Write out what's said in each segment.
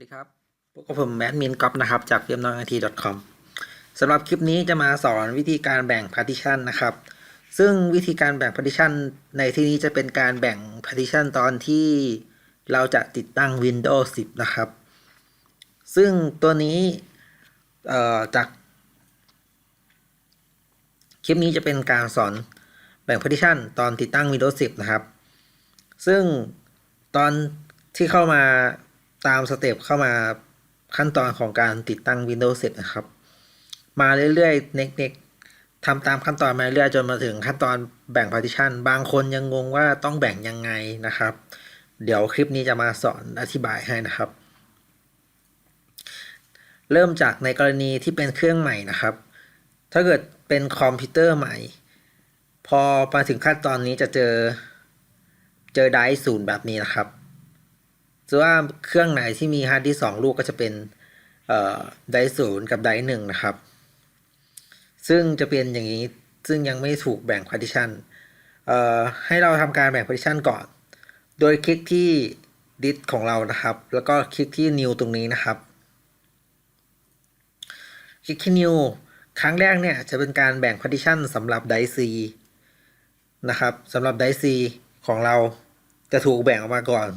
สดีครับ พวกผมแมดมินก๊อฟนะครับ จากเว็บน้องไอที .com สำหรับคลิปนี้จะมาสอนวิธีการแบ่ง partition นะครับ ซึ่งวิธีการแบ่ง partition ในที่นี้จะเป็นการแบ่ง partition ตอนที่เราจะติดตั้ง Windows 10 นะครับ ซึ่งตัวนี้จาก คลิปนี้จะเป็นการสอนแบ่ง partition ตอนติดตั้ง Windows 10 นะครับ ซึ่งตอนที่เข้ามา ตามสเต็ปเข้ามาขั้นตอนของการติดตั้ง Windows 10นะครับ มาเรื่อยๆ เน็กๆทำตามขั้นตอนมาเรื่อยๆ จนมาถึงขั้นตอนแบ่ง partition บางคนยังงงว่าต้องแบ่งยังไงนะครับ เดี๋ยวคลิปนี้จะมาสอนอธิบายให้นะครับ เริ่มจากในกรณีที่เป็นเครื่องใหม่นะครับ ถ้าเกิดเป็นคอมพิวเตอร์ใหม่ พอมาถึงขั้นตอนนี้จะเจอเจอไดร์ศูนย์แบบนี้นะครับ ถือว่าเครื่องไหนที่มีฮาร์ดดิสสองลูกก็จะเป็นไดร์ศูนย์กับไดร์หนึ่งนะครับ ซึ่งจะเป็นอย่างนี้ ซึ่งยังไม่ถูกแบ่ง partition ให้เราทำการแบ่ง partition ก่อน โดยคลิกที่ดิสของเรานะครับ แล้วก็คลิกที่ new ตรงนี้นะครับ คลิกที่ new ครั้งแรกเนี่ยจะเป็นการแบ่ง partition สำหรับไดร์ C นะครับสำหรับไดร์ C ของเราจะถูกแบ่งออกมาก่อน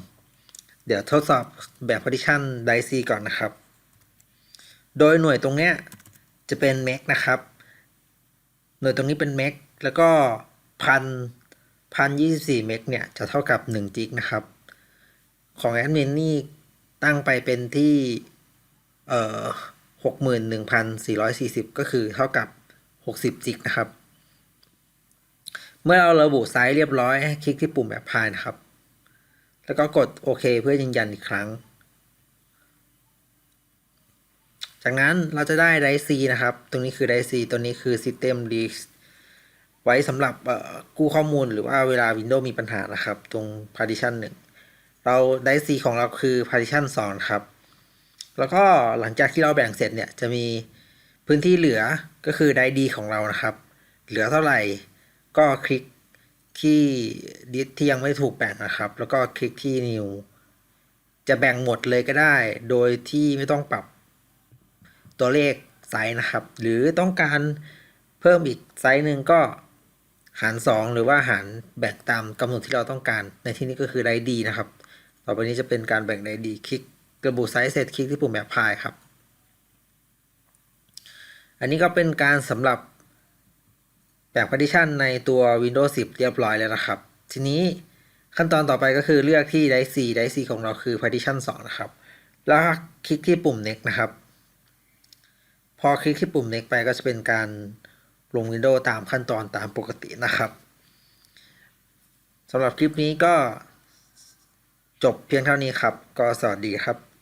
เดี๋ยวทดสอบแบบ partition ไดร์ C ก่อนนะครับ โดยหน่วยตรงเนี้ยจะเป็น meg นะครับ หน่วยตรงนี้เป็น meg แล้วก็พันพันยี่สิบสี่เมกเนี่ยจะเท่ากับหนึ่งจิกนะครับ ของแอดมินนี่ตั้งไปเป็นที่เอ่อหกหมื่นหนึ่งพันสี่ร้อยสี่สิบก็คือเท่ากับหกสิบจิกนะครับ เมื่อเราระบุไซส์เรียบร้อยให้คลิกที่ปุ่มแบบพายนะครับ แล้วก็กดโอเคเพื่อยืนยันอีกครั้ง จากนั้นเราจะได้ไดร์ C นะครับ ตรงนี้คือไดร์ C ตัวนี้คือ System Disk ไว้สำหรับกู้ข้อมูลหรือว่าเวลา Windows มีปัญหานะครับ ตรง partition 1 เราไดร์ C ของเราคือ partition 2 ครับ แล้วก็หลังจากที่เราแบ่งเสร็จเนี่ยจะมีพื้นที่เหลือก็คือไดร์ D ของเรานะครับ เหลือเท่าไหร่ก็คลิก ที่ดิสที่ยังไม่ถูกแบ่งนะครับ แล้วก็คลิกที่ new จะแบ่งหมดเลยก็ได้ โดยที่ไม่ต้องปรับตัวเลขไซส์นะครับ หรือต้องการเพิ่มอีกไซส์หนึ่งก็หาร 2 หรือว่าหารแบ่งตามกำหนดที่เราต้องการ ในที่นี้ก็คือไดดีนะครับ ต่อไปนี้จะเป็นการแบ่งไดดีคลิกกระบุไซส์เสร็จคลิกที่ปุ่มแบบพายครับ อันนี้ก็เป็นการสำหรับ แบ่ง partition ในตัว Windows 10 เรียบร้อยแล้วนะครับ ทีนี้ขั้นตอนต่อไปก็คือเลือกที่ Drive C Drive C ของเราคือ partition 2 นะครับ แล้วคลิกที่ปุ่ม next นะครับ พอคลิกที่ปุ่ม next ไปก็จะเป็นการลง Windows ตามขั้นตอนตามปกตินะครับสำหรับคลิปนี้ก็จบเพียงเท่านี้ครับ ก็สวัสดีครับ